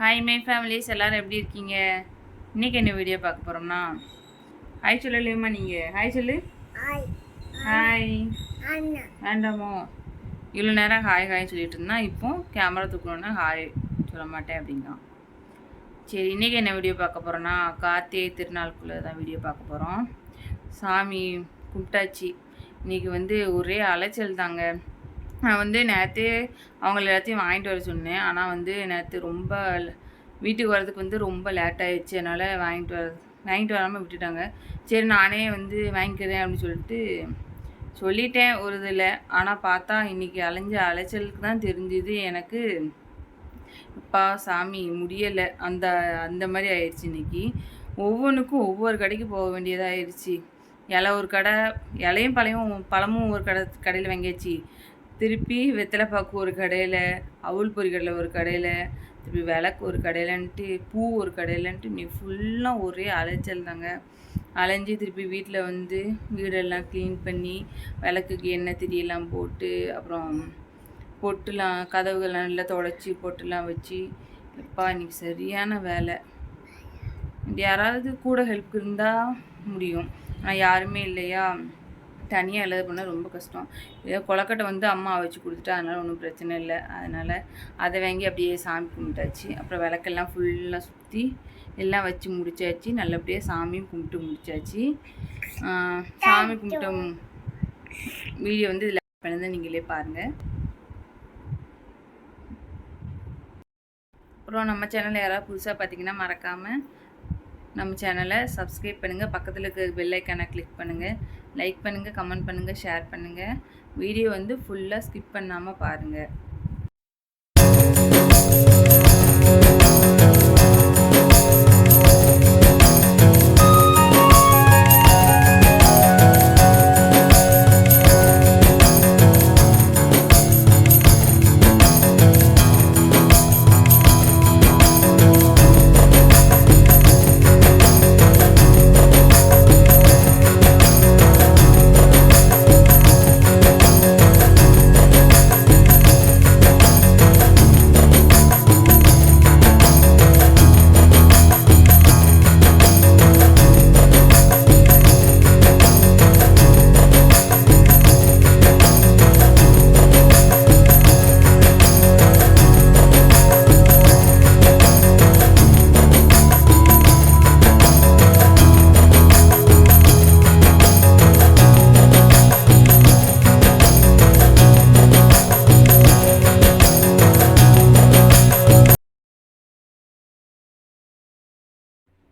Hi my families எல்லாரும் எப்படி இருக்கீங்க? இன்னைக்கு என்ன வீடியோ பார்க்க போகிறோம்னா ஹாய் சொல்லலையுமா நீங்கள் ஹாய் சொல்லு. ஹாய் வேண்டாமோ? இவ்வளோ நேரம் ஹாய் ஹாய் சொல்லிட்டு இருந்தா இப்போ கேமரா தூக்கணுன்னா ஹாய் சொல்ல மாட்டேன் அப்படிங்கான் சரி இன்றைக்கி என்ன வீடியோ பார்க்க போகிறோன்னா கார்த்திகை திருநாளுக்குள்ளே தான் வீடியோ பார்க்க போகிறோம் சாமி கும்பிட்டாச்சு. இன்றைக்கி வந்து ஒரே அலைச்சல் தாங்க. நான் வந்து நேற்று அவங்கள எல்லாத்தையும் வாங்கிட்டு வர சொன்னேன். ஆனால் வந்து நேற்று ரொம்ப வீட்டுக்கு வரதுக்கு வந்து ரொம்ப லேட் ஆகிடுச்சு அதனால் வாங்கிட்டு வர வாங்கிட்டு வராமல் விட்டுட்டாங்க. சரி நானே வந்து வாங்கிக்கிறேன் அப்படின்னு சொல்லிட்டு சொல்லிட்டேன். ஒரு இதில். ஆனால் பார்த்தா இன்றைக்கி அலைஞ்ச அலைச்சலுக்கு தான் தெரிஞ்சுது. எனக்கு அப்பா சாமி முடியலை. அந்த அந்த மாதிரி ஆயிடுச்சு இன்றைக்கி ஒவ்வொன்றுக்கும் ஒவ்வொரு கடைக்கு போக வேண்டியதாக ஆயிடுச்சு. இலை ஒரு கடை இலையும் பழையும் பழமும் ஒரு கடை கடையில் வாங்கியாச்சு. திருப்பி வெத்தலைப்பாக்கு ஒரு கடையில் அவுள் பொரிக்கடலை ஒரு கடையில் திருப்பி விளக்கு ஒரு கடையிலன்ட்டு பூ ஒரு கடையிலன்ட்டு நீ ஃபுல்லாக ஒரே அலைச்சல் தாங்க. அலைஞ்சு திருப்பி வீட்டில் வந்து வீடெல்லாம் க்ளீன் பண்ணி விளக்குக்கு எண்ணெய் திரியெல்லாம் போட்டு அப்புறம் பொட்டுலாம் கதவுகள்லாம் நல்லா தொடச்சி பொட்டுலாம் வச்சு எப்பா இன்னைக்கு சரியான வேலை. யாராவது கூட ஹெல்ப் இருந்தால் முடியும். ஆனால் யாருமே இல்லையா? தனியாக எழுத பண்ணால் ரொம்ப கஷ்டம். ஏதோ கொலக்கட்டை வந்து அம்மா வச்சு கொடுத்துட்டா அதனால் ஒன்றும் பிரச்சனை இல்லை. அதனால் அதை வாங்கி அப்படியே சாமி கும்பிட்டாச்சு. அப்புறம் விளக்கெல்லாம் ஃபுல்லாக சுற்றி எல்லாம் வச்சு முடிச்சாச்சு. நல்லபடியாக சாமியும் கும்பிட்டு முடிச்சாச்சு. ஆஹ் சாமி கும்பிட்ட வீடியோ வந்து இதில் பண்ணதை. நீங்களே பாருங்கள் அப்புறம் நம்ம சேனல் யாராவது புதுசாக பார்த்தீங்கன்னா மறக்காமல் நம்ம சேனலை சப்ஸ்கிரைப் பண்ணுங்கள் பக்கத்தில் இருக்கிற பெல் கிளிக் பண்ணுங்கள் லைக் பண்ணுங்கள் கமெண்ட் பண்ணுங்கள் ஷேர் பண்ணுங்கள் வீடியோ வந்து ஃபுல்லாக ஸ்கிப் பண்ணாமல் பாருங்கள்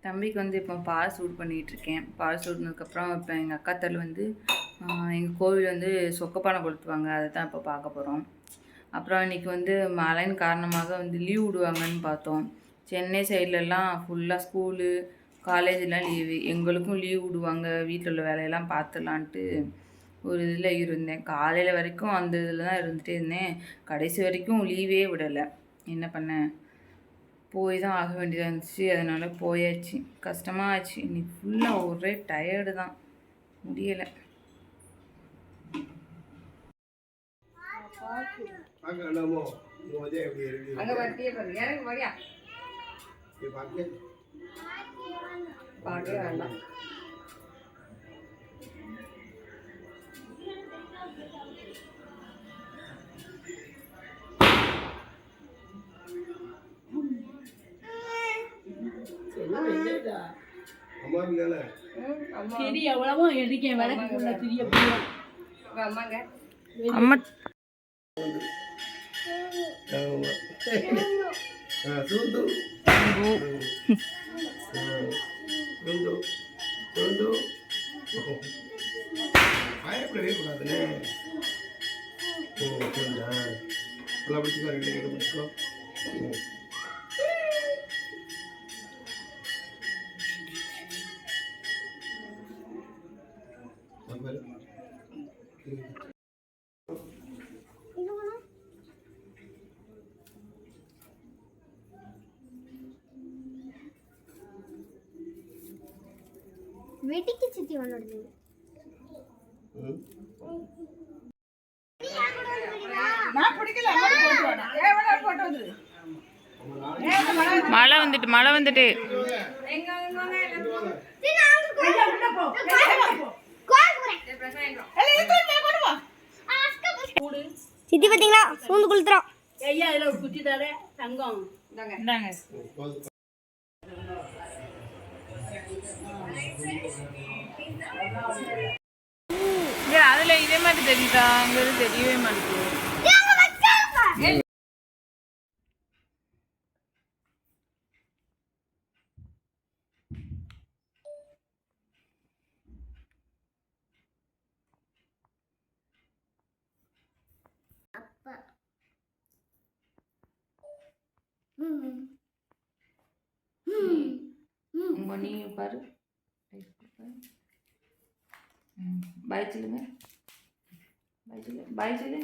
தம்பிக்கு வந்து இப்போ பால் சூட் பண்ணிகிட்டு இருக்கேன் பால் சூடுனதுக்கப்புறம் இப்போ எங்கள் அக்கா தள்ளு வந்து எங்கள் கோவில் வந்து சொக்கப்பானை கொளுத்துவாங்க. அதை தான் இப்போ பார்க்க போகிறோம் அப்புறம் இன்றைக்கி வந்து மழையின் காரணமாக வந்து லீவ் விடுவாங்கன்னு பார்த்தோம். சென்னை சைட்லலாம் ஃபுல்லாக ஸ்கூலு காலேஜெலாம் லீவு. எங்களுக்கும் லீவ் விடுவாங்க. வீட்டில் உள்ள வேலையெல்லாம் பார்த்துலான்ட்டு ஒரு இதில் இருந்தேன். காலையில் வரைக்கும் அந்த இதில் தான் இருந்துகிட்டே இருந்தேன். கடைசி வரைக்கும் லீவே விடலை. என்ன பண்ணேன் போய் தான் ஆக வேண்டியதாக இருந்துச்சு. அதனால் போயாச்சு. கஷ்டமாக ஆச்சு. இன்னைக்கு ஃபுல்லாக ஒரே டயர்டு தான். முடியலை. பார்க்கலாமோ மோதே திரி எவ்வளவோ எரிக்கேன் விளக்குக்குள்ள திரிய அம்மாங்க அம்மா பயப்படவே கூடாதுண்ணே ஓ சரிடா நல்லா பிடிச்சிக்கோ ரெண்டு பிடிச்சிக்கோ வந்து ஏ இந்த மழை வந்துட்டு மழை வந்துட்டு. சித்தி பாத்தீங்களா? பூந்து குளுத்துறோம். ஐயா இதுல குச்சி தர தங்கம். அதுல இதே மாதிரி தெரியுதா? அங்கே தெரியவே மாட்டேங்குது. உங்க நீ பாரு பாய் சொல்லுங்க பாய் சொல்லு பாய் சொல்லு